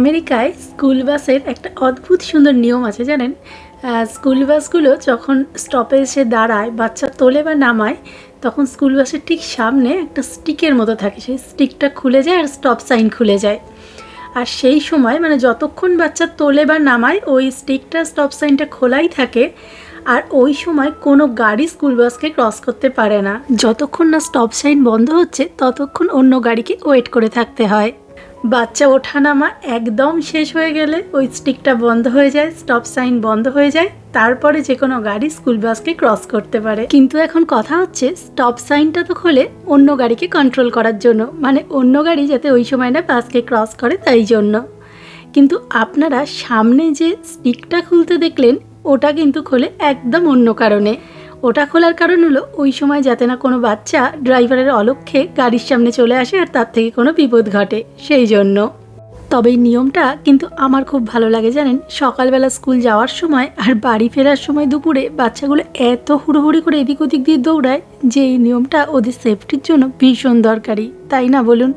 আমেরিকায় স্কুল বাসের একটা অদ্ভুত সুন্দর নিয়ম আছে, জানেন? স্কুল বাসগুলো যখন স্টপে এসে দাঁড়ায়, বাচ্চা তোলে বা নামায়, তখন স্কুল বাসের ঠিক সামনে একটা স্টিকের মতো থাকে। সেই স্টিকটা খুলে যায় আর স্টপ সাইন খুলে যায়। আর সেই সময় মানে যতক্ষণ বাচ্চা তোলে বা নামায়, ওই স্টিকটা স্টপ সাইনটা খোলাই থাকে আর ওই সময় কোনো গাড়ি স্কুল বাসকে ক্রস করতে পারে না। যতক্ষণ না স্টপ সাইন বন্ধ হচ্ছে, ততক্ষণ অন্য গাড়িকে ওয়েট করে থাকতে হয়। বাচ্চা ওঠানামা একদম শেষ হয়ে গেলে ওই স্টিকটা বন্ধ হয়ে যায়, স্টপ সাইন বন্ধ হয়ে যায়, তারপরে যে কোনো গাড়ি স্কুল বাসকে ক্রস করতে পারে। কিন্তু এখন কথা হচ্ছে, স্টপ সাইনটা তো খোলে অন্য গাড়িকে কন্ট্রোল করার জন্য মানে অন্য গাড়ি যাতে ওই সময় না বাসকে ক্রস করে তাই জন্য। কিন্তু আপনারা সামনে যে স্টিকটা খুলতে দেখলেন, ওটা কিন্তু খোলে একদম অন্য কারণে। ওটা খোলার কারণ হলো ওই সময় যাতে না কোনো বাচ্চা ড্রাইভারের অলক্ষ্যে গাড়ির সামনে চলে আসে আর তার থেকে কোনো বিপদ ঘটে, সেই জন্য। তবে এই নিয়মটা কিন্তু আমার খুব ভালো লাগে জানেন, সকালবেলা স্কুল যাওয়ার সময় আর বাড়ি ফেরার সময় দুপুরে বাচ্চাগুলো এত হুড়োহুড়ি করে এদিক ওদিক দিয়ে দৌড়ায় যে এই নিয়মটা ওদের সেফটির জন্য ভীষণ দরকারি, তাই না বলুন?